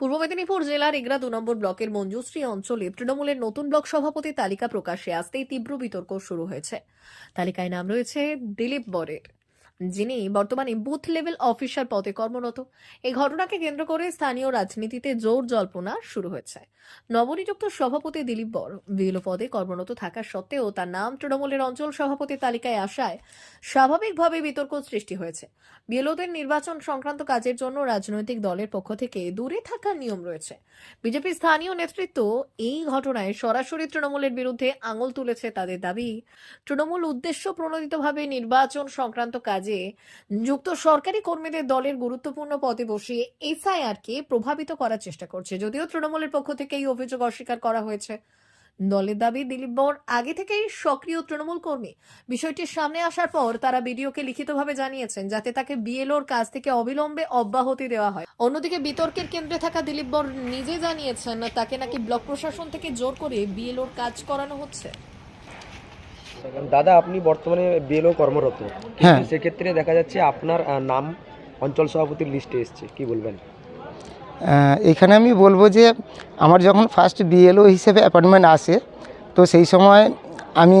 পূর্ব মেদিনীপুর জেলার এগরা দু নম্বর ব্লকের মঞ্জুশ্রী অঞ্চলে তৃণমূলের নতুন ব্লক সভাপতি তালিকা প্রকাশে আসতেই তীব্র বিতর্ক শুরু হয়েছে। তালিকায় নাম রয়েছে দিলীপ বরের। যিনি বর্তমানে বুথ লেভেল অফিসার পদে কর্মরত। এই ঘটনাকে কেন্দ্র করে স্থানীয় রাজনীতিতে জোর জল্পনা শুরু হয়েছে। নবনিযুক্ত সভাপতি দিলীপ বর বিএলও পদে কর্মরত থাকা সত্ত্বেও তার নাম তৃণমূলের অঞ্চল সভাপতির তালিকায় আসায় স্বাভাবিকভাবে বিতর্ক সৃষ্টি হয়েছে। বিএলওদের নির্বাচন সংক্রান্ত কাজের জন্য রাজনৈতিক দলের পক্ষ থেকে দূরে থাকার নিয়ম রয়েছে। বিজেপি স্থানীয় নেতৃত্ব এই ঘটনায় সরাসরি তৃণমূলের বিরুদ্ধে আঙুল তুলেছে তাদের দাবি, তৃণমূল উদ্দেশ্য প্রণোদিতভাবে নির্বাচন সংক্রান্ত কাজে যুক্ত সরকারি কর্মীদের দলের গুরুত্বপূর্ণ পদে বসিয়ে এসআইআরকে প্রভাবিত করার চেষ্টা করছে, যদিও তৃণমূলের পক্ষ থেকে এই অভিযোগ অস্বীকার করা হয়েছে। দলের দাবি দিলীপ বর আগে থেকেই সক্রিয় তৃণমূল কর্মী। বিষয়টির সামনে আসার পর তারা বিডিওকে লিখিতভাবে জানিয়েছেন, যাতে তাকে বিএলওর কাছ থেকে অবিলম্বে অব্যাহতি দেওয়া হয়। অন্যদিকে বিতর্কের কেন্দ্রে থাকা দিলীপ বর নিজে জানিয়েছেন, তাকে নাকি ব্লক প্রশাসন থেকে জোর করে বিএলওর কাজ করানো হচ্ছে। দাদা আপনি বর্তমানে বিএলও কর্মরত হ্যাঁ। সেক্ষেত্রে দেখা যাচ্ছে আপনার নাম অঞ্চল সভাপতির লিস্টে এসছে কি বলবেন এখানে আমি বলব যে আমার যখন ফার্স্ট বিএলও হিসেবে অ্যাপয়েন্টমেন্ট আসে তো সেই সময় আমি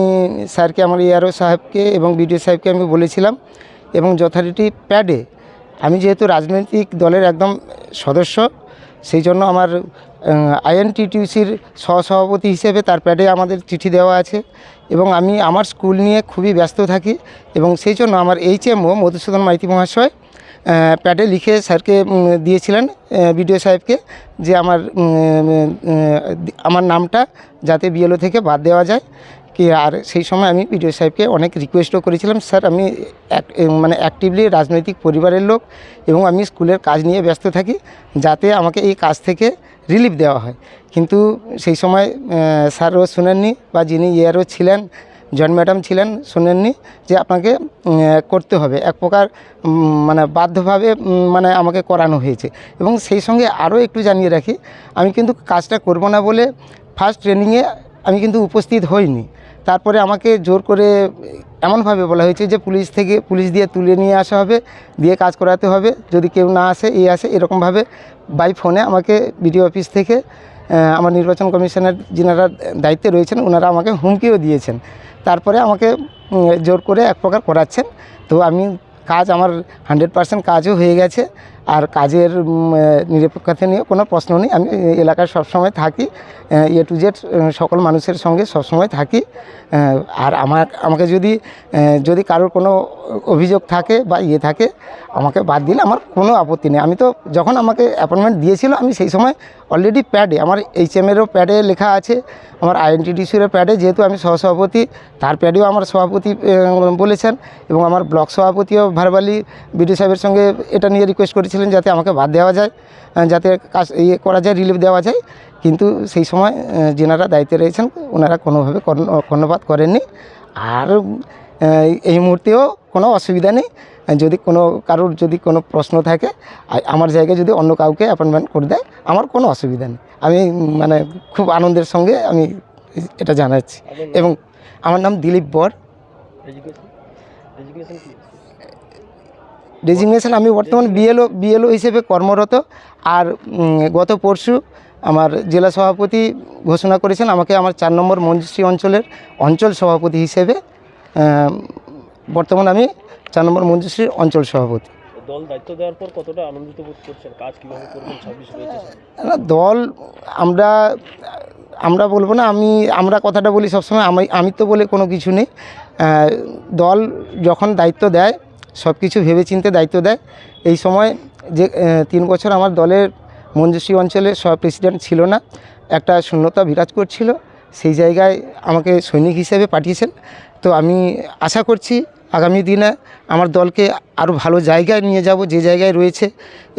স্যারকে আমার ইয়ারও সাহেবকে এবং বিডিও সাহেবকে আমি বলেছিলাম এবং যথারীতি প্যাডে আমি যেহেতু রাজনৈতিক দলের একদম সদস্য সেই জন্য আমার আইএনটিটিউসির সহসভাপতি হিসেবে তার প্যাডে আমাদের চিঠি দেওয়া আছে এবং আমি আমার স্কুল নিয়ে খুবই ব্যস্ত থাকি এবং সেই জন্য আমার এইচএমও মধুসূদন মাইতি মহাশয় প্যাডে লিখে স্যারকে দিয়েছিলেন বিডিও সাহেবকে যে আমার আমার নামটা যাতে বিএলও থেকে বাদ দেওয়া যায়। কি আর সেই সময় আমি বিডিও সাহেবকে অনেক রিকোয়েস্টও করেছিলাম, স্যার, আমি মানে অ্যাক্টিভলি রাজনৈতিক পরিবারের লোক এবং আমি স্কুলের কাজ নিয়ে ব্যস্ত থাকি, যাতে আমাকে এই কাজ থেকে রিলিফ দেওয়া হয়। কিন্তু সেই সময় স্যারও শুনেননি বা যিনি ইয়ারও ছিলেন, জন ম্যাডাম ছিলেন, শুনেননি যে আপনাকে করতে হবে। এক প্রকার মানে বাধ্যভাবে মানে আমাকে করানো হয়েছে। এবং সেই সঙ্গে আরও একটু জানিয়ে রাখি, আমি কিন্তু কাজটা করব না বলে ফার্স্ট ট্রেনিংয়ে আমি কিন্তু উপস্থিত হইনি। তারপরে আমাকে জোর করে এমনভাবে বলা হয়েছে যে পুলিশ থেকে পুলিশ দিয়ে তুলে নিয়ে আসা হবে, দিয়ে কাজ করাতে হবে। যদি কেউ না আসে, এই আসে, এরকমভাবে বাই ফোনে আমাকে বিডিও অফিস থেকে আমার নির্বাচন কমিশনের যিনারা দায়িত্বে রয়েছেন ওনারা আমাকে হুমকিও দিয়েছেন। তারপরে আমাকে জোর করে এক প্রকার করাচ্ছেন। তো আমি কাজ, আমার হান্ড্রেড পার্সেন্ট কাজও হয়ে গেছে। আর কাজের নিরপেক্ষতা নিয়ে কোনো প্রশ্ন নেই। আমি এলাকায় সবসময় থাকি এ টু জেড সকল মানুষের সঙ্গে সবসময় থাকি। আর আমার, আমাকে যদি যদি কারোর কোনো অভিযোগ থাকে বা ইয়ে থাকে, আমাকে বাদ দিলে আমার কোনো আপত্তি নেই। আমি তো যখন আমাকে অ্যাপয়েন্টমেন্ট দিয়েছিল, আমি সেই সময় অলরেডি প্যাডে আমার এইচ এমেরও প্যাডে লেখা আছে, আমার আইএনটিডিসিরও প্যাডে যেহেতু আমি সহসভাপতি, তার প্যাডেও আমার সভাপতি বলেছেন, এবং আমার ব্লক সভাপতিও ভারবালি বিডি সাহেবের সঙ্গে এটা নিয়ে রিকোয়েস্ট করেছিলেন যাতে আমাকে বাদ দেওয়া যায় যাতে কাজ ইয়ে করা যায় রিলিফ দেওয়া যায়। কিন্তু সেই সময় যেনারা দায়িত্বে রয়েছেন ওনারা কোনোভাবে কর্ণ- কর্ণপাত করেননি। আর এই মুহূর্তেও কোনো অসুবিধা নেই। যদি কোনো কারোর যদি কোনো প্রশ্ন থাকে আমার জায়গায় যদি অন্য কাউকে অ্যাপয়েন্টমেন্ট করে দেয় আমার কোনো অসুবিধা নেই। আমি মানে খুব আনন্দের সঙ্গে আমি এটা জানাচ্ছি। এবং আমার নাম দিলীপ বর। ডেজিগনেশন আমি বর্তমান বিএলও বিএলও হিসেবে কর্মরত। আর গত পরশু আমার জেলা সভাপতি ঘোষণা করেছেন আমাকে আমার চার নম্বর মঞ্জুশ্রী অঞ্চলের অঞ্চল সভাপতি হিসেবে বর্তমান আমি চার নম্বর মঞ্জুশ্রীর অঞ্চল সভাপতি। দল দায়িত্ব দেওয়ার পর কতটা আনন্দিত বোধ করছেন? কাজ কীভাবে করবেন? ছাব্বিশ না দল আমরা আমরা বলব না আমি আমরা কথাটা বলি সবসময় আমি আমি তো বলে কোনো কিছু নেই। দল যখন দায়িত্ব দেয় সব কিছু ভেবেচিন্তে দায়িত্ব দেয়। এই সময় যে তিন বছর আমার দলের মঞ্জুশ্রী অঞ্চলে সব প্রেসিডেন্ট ছিল না, একটা শূন্যতা বিরাজ করছিল, সেই জায়গায় আমাকে সৈনিক হিসেবে পাঠিয়েছেন। তো আমি আশা করছি আগামী দিনে আমার দলকে আরও ভালো জায়গায় নিয়ে যাব, যে জায়গায় রয়েছে,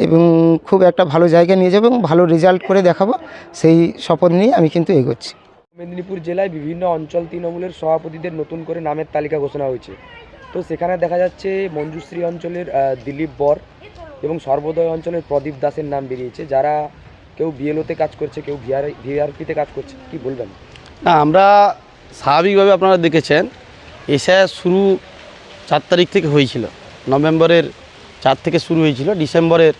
এবং খুব একটা ভালো জায়গায় নিয়ে যাব এবং ভালো রেজাল্ট করে দেখাবো, সেই শপথ নিয়ে আমি কিন্তু এগোচ্ছি। মেদিনীপুর জেলায় বিভিন্ন অঞ্চল তৃণমূলের সভাপতিদের নতুন করে নামের তালিকা ঘোষণা হয়েছে। তো সেখানে দেখা যাচ্ছে মঞ্জুশ্রী অঞ্চলের দিলীপ বর এবং সর্বোদয় অঞ্চলের প্রদীপ দাসের নাম বেরিয়েছে। যারা কেউ বিএলওতে কাজ করছে, কেউ ভিআর ভিআরপিতে কাজ করছে, কি বলবেন? না, আমরা স্বাভাবিকভাবে আপনারা দেখেছেন এসআইআর শুরু চার তারিখ থেকে হয়েছিল। নভেম্বরের চার থেকে শুরু হয়েছিল, ডিসেম্বরের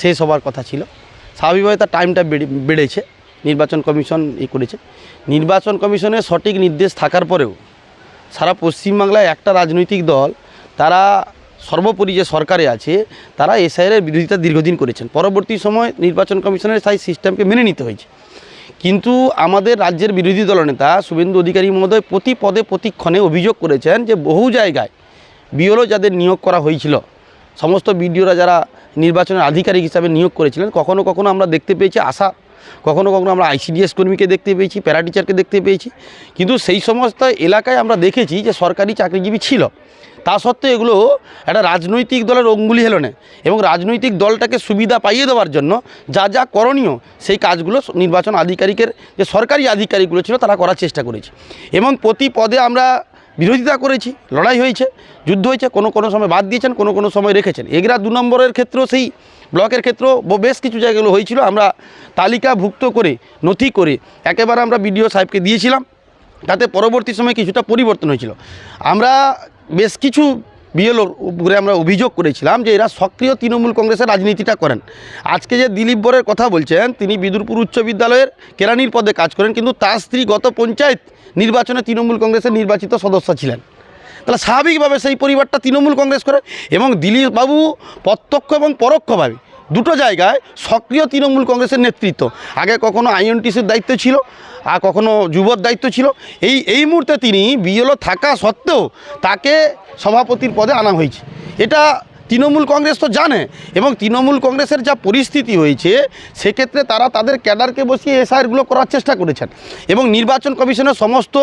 শেষ হওয়ার কথা ছিল। স্বাভাবিকভাবে তার টাইমটা বেড়ে, বেড়েছে। নির্বাচন কমিশন ই করেছে। নির্বাচন কমিশনের সঠিক নির্দেশ থাকার পরেও সারা পশ্চিমবাংলায় একটা রাজনৈতিক দল, তারা সর্বোপরি যে সরকারে আছে, তারা এসআইয়ের বিরোধিতা দীর্ঘদিন করেছেন। পরবর্তী সময় নির্বাচন কমিশনের সেই সিস্টেমকে মেনে নিতে হয়েছে। কিন্তু আমাদের রাজ্যের বিরোধী দলনেতা শুভেন্দু অধিকারী মহোদয় প্রতি পদে প্রতিক্ষণে অভিযোগ করেছেন যে বহু জায়গায় বিওলো যাদের নিয়োগ করা হয়েছিল, সমস্ত বিডিওরা যারা নির্বাচনের আধিকারিক হিসাবে নিয়োগ করেছিলেন, কখনো কখনো আমরা দেখতে পেয়েছি আশা কখনো কখনো আমরা আইসিডিএস কর্মীকে দেখতে পেয়েছি প্যারা টিচারকে দেখতে পেয়েছি। কিন্তু সেই সমস্ত এলাকায় আমরা দেখেছি যে সরকারি চাকরিজীবী ছিল। তা সত্ত্বেও এগুলো একটা রাজনৈতিক দলের অঙ্গুলি হেলো না এবং রাজনৈতিক দলটাকে সুবিধা পাইয়ে দেওয়ার জন্য যা যা করণীয় সেই কাজগুলো নির্বাচন আধিকারিকের, যে সরকারি আধিকারিকগুলো ছিল তারা করার চেষ্টা করেছে। এবং প্রতি পদে আমরা বিরোধিতা করেছি, লড়াই হয়েছে, যুদ্ধ হয়েছে, কোনো কোনো সময় বাদ দিয়েছেন, কোনো কোনো সময় রেখেছেন। এগরা দু নম্বরের ক্ষেত্রেও সেই, ব্লকের ক্ষেত্রেও বেশ কিছু জায়গাগুলো হয়েছিল। আমরা তালিকাভুক্ত করে, নথি করে, একেবারে আমরা বিডিও সাহেবকে দিয়েছিলাম। তাতে পরবর্তী সময়ে কিছুটা পরিবর্তন হয়েছিল। আমরা বেশ কিছু বিএলওর উপরে আমরা অভিযোগ করেছিলাম যে এরা সক্রিয় তৃণমূল কংগ্রেসের রাজনীতিটা করেন। আজকে যে দিলীপ বরের কথা বলছেন, তিনি বিদুরপুর উচ্চ বিদ্যালয়ের কেরানির পদে কাজ করেন, কিন্তু তার স্ত্রী গত পঞ্চায়েত নির্বাচনে তৃণমূল কংগ্রেসের নির্বাচিত সদস্য ছিলেন। তাহলে স্বাভাবিকভাবে সেই পরিবারটা তৃণমূল কংগ্রেস করে এবং দিলীপবাবু প্রত্যক্ষ এবং পরোক্ষভাবে দুটো জায়গায় সক্রিয় তৃণমূল কংগ্রেসের নেতৃত্ব। আগে কখনো আইএনটিসির দায়িত্ব ছিল, আর কখনো যুবর দায়িত্ব ছিল। এই এই মুহূর্তে তিনি বিএলও থাকা সত্ত্বেও তাকে সভাপতির পদে আনা হয়েছে। এটা তৃণমূল কংগ্রেস তো জানে এবং তৃণমূল কংগ্রেসের যা পরিস্থিতি হয়েছে, সেক্ষেত্রে তারা তাদের ক্যাডারকে বসিয়ে এসআইআরগুলো করার চেষ্টা করেছেন এবং নির্বাচন কমিশনের সমস্ত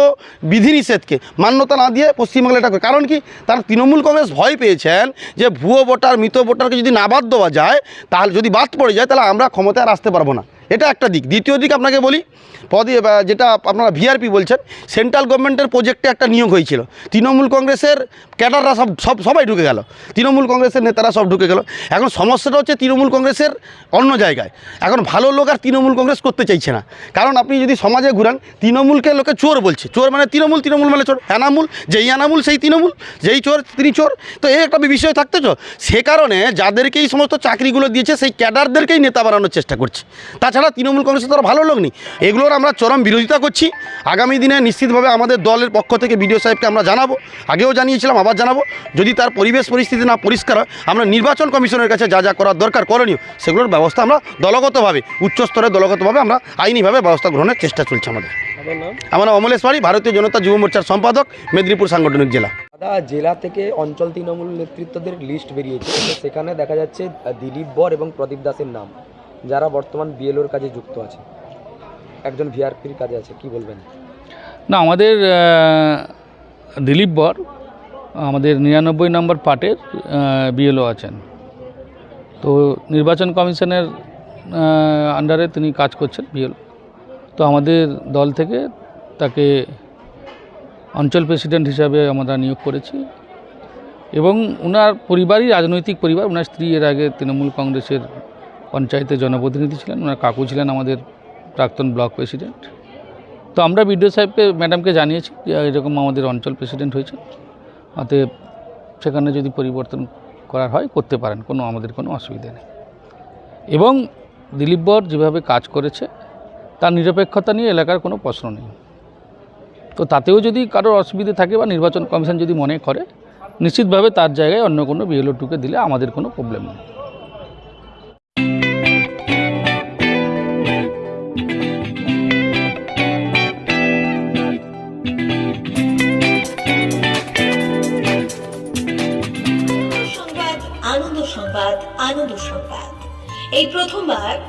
বিধিনিষেধকে মান্যতা না দিয়ে পশ্চিমবাংলা এটা করে। কারণ কি? তারা তৃণমূল কংগ্রেস ভয় পেয়েছেন যে ভুয়ো ভোটার, মৃত ভোটারকে যদি না বাদ দেওয়া যায়, তাহলে যদি বাদ পড়ে যায়, তাহলে আমরা ক্ষমতায় আসতে পারব না। এটা একটা দিক। দ্বিতীয় দিক আপনাকে বলি, পদে যেটা আপনারা ভিআরপি বলছেন সেন্ট্রাল গভর্নমেন্টের প্রজেক্টে একটা নিয়োগ হয়েছিল। তৃণমূল কংগ্রেসের ক্যাডাররা সব সব, সবাই ঢুকে গেল। তৃণমূল কংগ্রেসের নেতারা সব ঢুকে গেল। এখন সমস্যাটা হচ্ছে তৃণমূল কংগ্রেসের অন্য জায়গায়। এখন ভালো লোক আর তৃণমূল কংগ্রেস করতে চাইছে না। কারণ আপনি যদি সমাজে ঘুরান, তৃণমূলকে লোকে চোর বলছে। চোর মানে তৃণমূল তৃণমূল মানে চোর। এনামূল, যেই এনামূল, সেই তৃণমূল, যেই চোর, তিনি চোর। তো এই একটা বিষয় থাকতে চো, সে কারণে যাদেরকে এই সমস্ত চাকরিগুলো দিয়েছে, সেই ক্যাডারদেরকেই নেতা বানানোর চেষ্টা করছে। তাছাড়া তৃণমূল কংগ্রেসের তারা ভালো লোক নেই। এগুলোর আমরা চরম বিরোধিতা করছি। আগামী দিনে নিশ্চিতভাবে আমাদের দলের পক্ষ থেকে বিডিও সাহেবকে আমরা জানাব। আগেও জানিয়েছিলাম আবার জানাব। যদি তার পরিবেশ পরিস্থিতি না পরিষ্কার হয় আমরা নির্বাচন কমিশনের কাছে যা যা করার দরকার করণীয় সেগুলোর ব্যবস্থা আমরা দলগতভাবে উচ্চ স্তরে দলগতভাবে আমরা আইনিভাবে ব্যবস্থা গ্রহণের চেষ্টা চলছে আমাদের। আমার নাম অমলেশ পাড়ি ভারতীয় জনতা যুব মোর্চার সম্পাদক মেদিনীপুর সাংগঠনিক জেলা। দাদা জেলা থেকে অঞ্চল তৃণমূল নেতৃত্বদের লিস্ট বেরিয়েছে। সেখানে দেখা যাচ্ছে দিলীপ বর এবং প্রদীপ দাসের নাম। যারা বর্তমান বিএলওর কাজে যুক্ত আছে। একজন ভিআরপির কাজে আছে, কি বলবেন? না, আমাদের দিলীপ বর, আমাদের নিরানব্বই নম্বর পার্টের বিএলও আছেন। তো নির্বাচন কমিশনের আন্ডারে তিনি কাজ করছেন বিএলও তো আমাদের দল থেকে তাকে অঞ্চল প্রেসিডেন্ট হিসাবে আমরা নিয়োগ করেছি। এবং ওনার পরিবারই রাজনৈতিক পরিবার ওনার স্ত্রী এর আগে তৃণমূল কংগ্রেসের পঞ্চায়েতের জনপ্রতিনিধি ছিলেন, ওনার কাকু ছিলেন আমাদের প্রাক্তন ব্লক প্রেসিডেন্ট। তো আমরা বিডিও সাহেবকে, ম্যাডামকে জানিয়েছি যে এরকম আমাদের অঞ্চল প্রেসিডেন্ট হয়েছে অতএব সেখানে যদি পরিবর্তন করার হয়, করতে পারেন, কোনো আমাদের কোনো অসুবিধা নেই। এবং দিলীপ বর যেভাবে কাজ করেছে, তার নিরপেক্ষতা নিয়ে এলাকার কোনো প্রশ্ন নেই। তো তাতেও যদি কারোর অসুবিধে থাকে বা নির্বাচন কমিশন যদি মনে করে, নিশ্চিতভাবে তার জায়গায় অন্য কোনো বিএলও টুকে দিলে আমাদের কোনো প্রবলেম নেই।